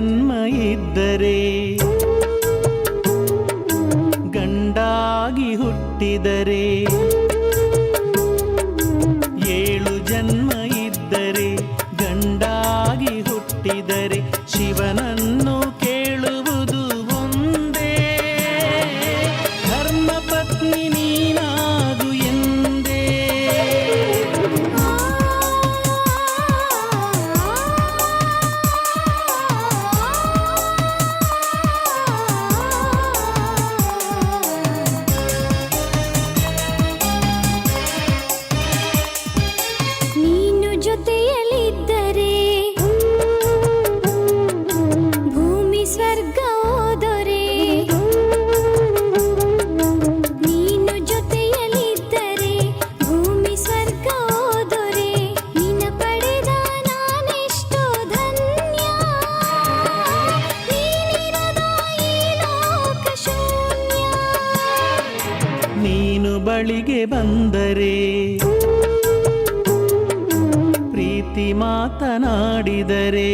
ಜನ್ಮ ಇದ್ದರೆ ಗಂಡಾಗಿ ಹುಟ್ಟಿದರೆ ಬಳಿಗೆ ಬಂದರೆ ಪ್ರೀತಿ ಮಾತನಾಡಿದರೆ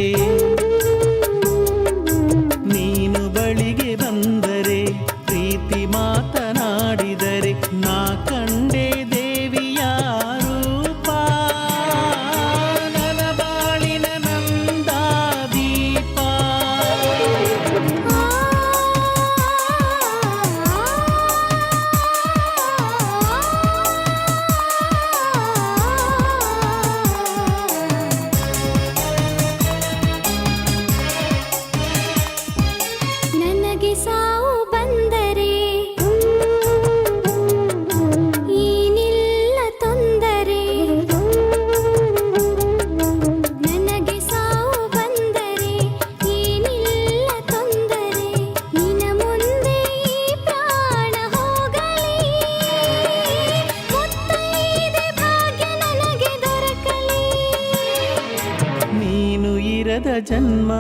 ಸಿಗದ ಜನ್ಮ.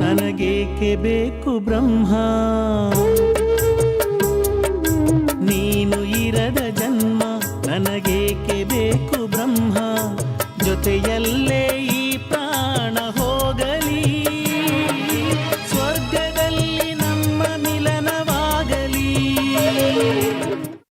ನನಗೇಕೆ ಬೇಕು ಬ್ರಹ್ಮ? ನೀನು ಇರದ ಜನ್ಮ ನನಗೇಕೆ ಬೇಕು ಬ್ರಹ್ಮ? ಜೊತೆಯಲ್ಲೇ